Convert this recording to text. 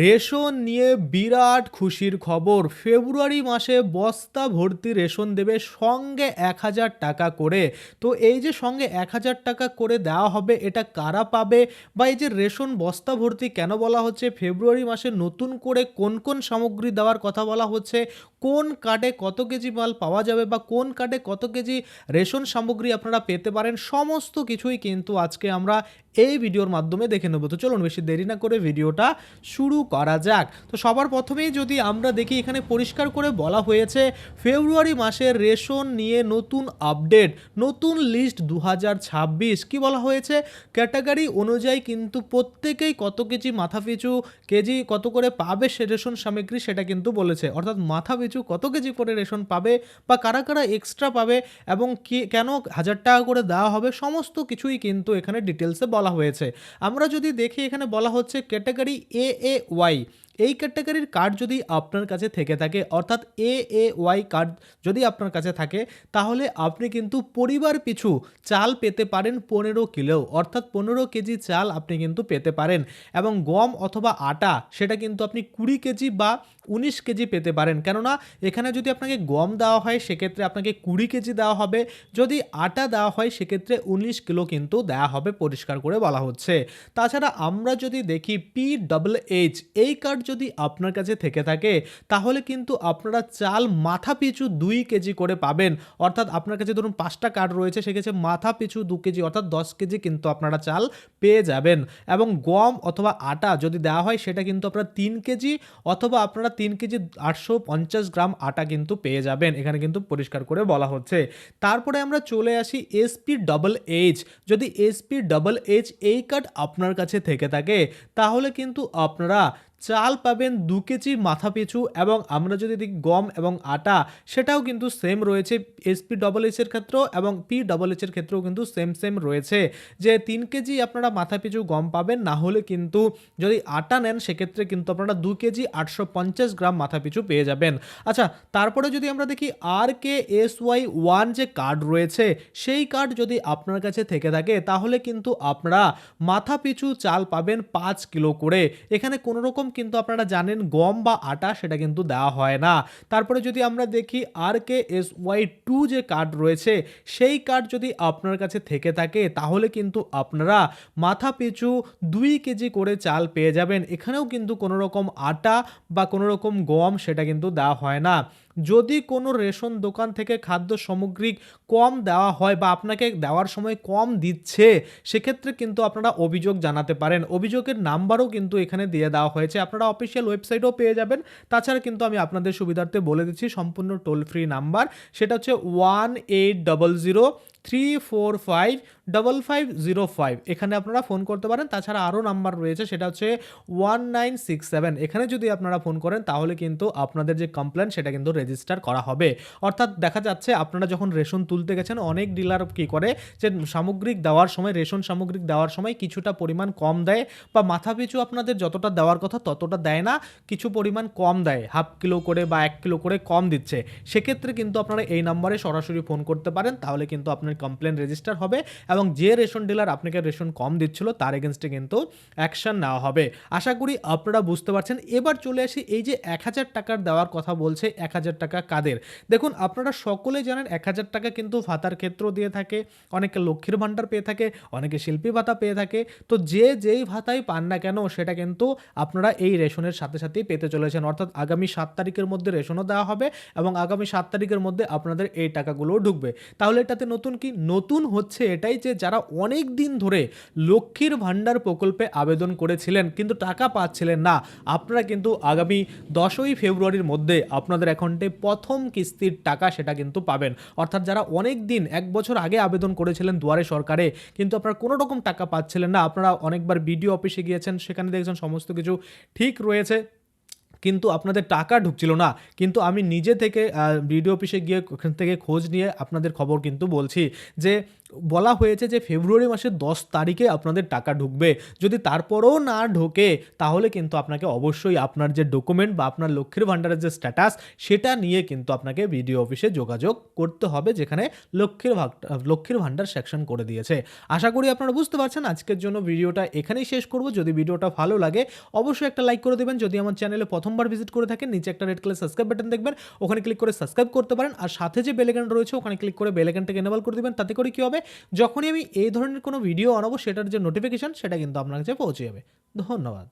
Ration নিয়ে বিরাট খুশির খবর। ফেব্রুয়ারি মাসে বস্তা ভর্তি রেশন দেবে সঙ্গে এক হাজার টাকা করে। তো এই যে সঙ্গে এক হাজার টাকা করে দেওয়া হবে, এটা কারা পাবে? বা এই যে রেশন বস্তা ভর্তি কেন বলা হচ্ছে? ফেব্রুয়ারি মাসে নতুন করে কোন কোন সামগ্রী দেওয়ার কথা বলা হচ্ছে? কোন কার্ডে কত কেজি মাল পাওয়া যাবে বা কোন কার্ডে কত কেজি রেশন সামগ্রী আপনারা পেতে পারেন, সমস্ত কিছুই কিন্তু আজকে আমরা এই ভিডিওর মাধ্যমে দেখে নেব। তো চলুন বেশি দেরি না করে ভিডিওটা শুরু করা যাক। তো সবার প্রথমেই যদি আমরা দেখি, এখানে পরিষ্কার করে বলা হয়েছে, ফেব্রুয়ারি মাসের রেশন নিয়ে নতুন আপডেট, নতুন লিস্ট দু কী বলা হয়েছে? ক্যাটাগরি অনুযায়ী কিন্তু প্রত্যেকেই কত কেজি মাথা পিছু কেজি কত করে পাবে সে রেশন সামগ্রী সেটা কিন্তু বলেছে। অর্থাৎ মাথা পিছু কত কেজি করে রেশন পাবে বা কারা কারা এক্সট্রা পাবে এবং কি, কেন হাজার টাকা করে দেওয়া হবে, সমস্ত কিছুই কিন্তু এখানে ডিটেলসে বলা হয়েছে। আমরা যদি দেখি এখানে বলা হচ্ছে ক্যাটাগরি এ এ ওয়াই এই ক্যাটাগরির কার্ড যদি আপনার কাছে থেকে থাকে, অর্থাৎ এ এ ওয়াই কার্ড যদি আপনার কাছে থাকে, তাহলে আপনি কিন্তু পরিবার পিছু চাল পেতে পারেন পনেরো কিলো। অর্থাৎ পনেরো কেজি চাল আপনি কিন্তু পেতে পারেন। এবং গম অথবা আটা, সেটা কিন্তু আপনি কুড়ি কেজি বা উনিশ কেজি পেতে পারেন। কেননা, এখানে যদি আপনাকে গম দেওয়া হয়, সেক্ষেত্রে আপনাকে কুড়ি কেজি দেওয়া হবে। যদি আটা দেওয়া হয়, সেক্ষেত্রে উনিশ কিলো কিন্তু দেওয়া হবে, পরিষ্কার করে বলা হচ্ছে। তাছাড়া আমরা যদি দেখি পি ডাবল এইচ এই কার্ড যদি আপনার কাছে থেকে থাকে, তাহলে কিন্তু আপনারা চাল মাথা পিছু দুই কেজি করে পাবেন। অর্থাৎ আপনার কাছে ধরুন পাঁচটা কার্ড রয়েছে, সেক্ষেত্রে মাথা পিছু দু কেজি অর্থাৎ দশ কেজি কিন্তু আপনারা চাল পেয়ে যাবেন। এবং গম অথবা আটা যদি দেওয়া হয়, সেটা কিন্তু আপনারা তিন কেজি অথবা আপনারা তিন কেজি আটশো পঞ্চাশ গ্রাম আটা কিন্তু পেয়ে যাবেন। এখানে কিন্তু পরিষ্কার করে বলা হচ্ছে। তারপরে আমরা চলে আসি এসপি ডবল এইচ যদি এসপি ডবল এইচ এই কার্ড আপনার কাছে থেকে থাকে, তাহলে কিন্তু আপনারা চাল পাবেন দু কেজি মাথা পিছু এবং আমরা যদি দেখি গম এবং আটা, সেটাও কিন্তু সেম রয়েছে। এসপি ডবল এইচের ক্ষেত্রেও এবং পি ডবল এইচের ক্ষেত্রেও কিন্তু সেম সেম রয়েছে। যে তিন কেজি আপনারা মাথা পিছু গম পাবেন, না হলে কিন্তু যদি আটা নেন, সেক্ষেত্রে কিন্তু আপনারা দু কেজি আটশো পঞ্চাশ গ্রাম মাথা পিছু পেয়ে যাবেন। আচ্ছা তারপরে যদি আমরা দেখি R K S Y one যে কার্ড রয়েছে, সেই কার্ড যদি আপনার কাছে থেকে থাকে, তাহলে কিন্তু আপনারা মাথা পিছু চাল পাবেন পাঁচ কিলো করে। এখানে কোনো রকম কিন্তু আপনারা জানেন গম বা আটা সেটা কিন্তু দেওয়া হয় না। তারপরে যদি আমরা দেখি R K S Y two যে কার্ড রয়েছে, সেই কার্ড যদি আপনার কাছে থেকে থাকে, তাহলে কিন্তু আপনারা মাথা পিছু দুই কেজি করে চাল পেয়ে যাবেন। এখানেও কিন্তু কোনো রকম আটা বা কোনো রকম গম সেটা কিন্তু দেওয়া হয় না। যদি কোনো রেশন দোকান থেকে খাদ্য সামগ্রী কম দেওয়া হয় বা আপনাকে দেওয়ার সময় কম দিচ্ছে, সেক্ষেত্রে কিন্তু আপনারা অভিযোগ জানাতে পারেন। অভিযোগের নাম্বারও কিন্তু এখানে দিয়ে দেওয়া হয়েছে। আপনারা অফিসিয়াল ওয়েবসাইটও পেয়ে যাবেন। তাছাড়া কিন্তু আমি আপনাদের সুবিধার্থে বলে দিচ্ছি, সম্পূর্ণ টোল ফ্রি নাম্বার। সেটা হচ্ছে one eight double zero three four five double five zero five এখানে আপনারা ফোন করতে পারেন। তাছাড়া আরও নাম্বার রয়েছে, সেটা হচ্ছে ওয়ান নাইন সিক্স সেভেন এখানে যদি আপনারা ফোন করেন, তাহলে কিন্তু আপনাদের যে কমপ্লেন সেটা কিন্তু রেজিস্টার করা হবে। অর্থাৎ দেখা যাচ্ছে, আপনারা যখন রেশন তুলতে গেছেন, অনেক ডিলার কি করে যে সামগ্রিক দেওয়ার সময়, রেশন সামগ্রিক দেওয়ার সময় কিছুটা পরিমাণ কম দেয় বা মাথা পিছু আপনাদের যতটা দেওয়ার কথা, ততটা দেয় না, কিছু পরিমাণ কম দেয়। হাফ কিলো করে বা এক কিলো করে কম দিচ্ছে। সেক্ষেত্রে কিন্তু আপনারা এই নাম্বারে সরাসরি ফোন করতে পারেন, তাহলে কিন্তু আপনার কমপ্লেন রেজিস্টার হবে এবং যে রেশন ডিলার আপনাকে রেশন কম দিচ্ছিল, তার এগেনস্টে কিন্তু অ্যাকশন নেওয়া হবে। আশা করি আপনারা বুঝতে পারছেন। এবার চলে আসি, এই যে এক হাজার টাকার দেওয়ার কথা বলছে, এক হাজার টাকা কাদের? দেখুন, আপনারা সকলে জানেন এক হাজার টাকা কিন্তু ভাতার ক্ষেত্র দিয়ে থাকে, অনেকে লক্ষ্মীর ভাণ্ডার পেয়ে থাকে, অনেকে শিল্পী ভাতা পেয়ে থাকে। তো যে যেই ভাতাই পান না কেন, সেটা কিন্তু আপনারা এই রেশনের সাথে সাথেই পেতে চলেছেন। অর্থাৎ আগামী সাত তারিখের মধ্যে রেশনও দেওয়া হবে এবং আগামী সাত তারিখের মধ্যে আপনাদের এই টাকাগুলোও ঢুকবে। তাহলে এটাতে নতুন কি নতুন হচ্ছে এটাই যে যারা অনেক দিন ধরে লক্ষ্মীর ভাণ্ডার প্রকল্পে আবেদন করেছিলেন কিন্তু টাকা পাচ্ছিলেন না, আপনারা কিন্তু আগামী দশই ফেব্রুয়ারির মধ্যে আপনাদের অ্যাকাউন্টে প্রথম কিস্তির টাকা সেটা কিন্তু পাবেন। অর্থাৎ যারা অনেক দিন, এক বছর আগে আবেদন করেছিলেন দুয়ারে সরকারে, কিন্তু আপনারা কোনো রকম টাকা পাচ্ছিলেন না, আপনারা অনেকবার বিডিও অফিসে গিয়েছেন, সেখানে দেখছেন সমস্ত কিছু ঠিক রয়েছে। কিন্তু আপনাদের টাকা ঢুকছিল না। কিন্তু আমি নিজে থেকে বিডিও অফিসে গিয়ে ওখান থেকে খোঁজ নিয়ে আপনাদের খবর কিন্তু বলছি যে, বলা হয়েছে যে ফেব্রুয়ারি মাসের দশ তারিখে আপনাদের টাকা ঢুকবে। যদি তারপরেও না ঢোকে, তাহলে কিন্তু আপনাকে অবশ্যই আপনার যে ডকুমেন্ট বা আপনার লক্ষ্মীর ভাণ্ডারের যে স্ট্যাটাস, সেটা নিয়ে কিন্তু আপনাকে বিডিও অফিসে যোগাযোগ করতে হবে, যেখানে লক্ষ্মীর লক্ষ্মীর ভাণ্ডার সেকশন করে দিয়েছে। আশা করি আপনারা বুঝতে পারছেন, আজকের জন্য ভিডিওটা এখানেই শেষ করব। যদি ভিডিওটা ভালো লাগে, অবশ্যই একটা লাইক করে দেবেন। যদি আমার চ্যানেলে প্রথমবার ভিজিট করে থাকেন, নিচে একটা রেড কালার সাবস্ক্রাইব বাটন দেখবেন, ওখানে ক্লিক করে সাবস্ক্রাইব করতে পারেন, আর সাথে যে বেলেগান রয়েছে, ওখানে ক্লিক করে বেলেগানটাকে এনেবল করে দেবেন, তাতে করে কী হবে? যখনই আমি এই ধরনের কোনো ভিডিও আনাবো, সেটার যে নোটিফিকেশান সেটা কিন্তু আপনার কাছে পৌঁছে যাবে। ধন্যবাদ।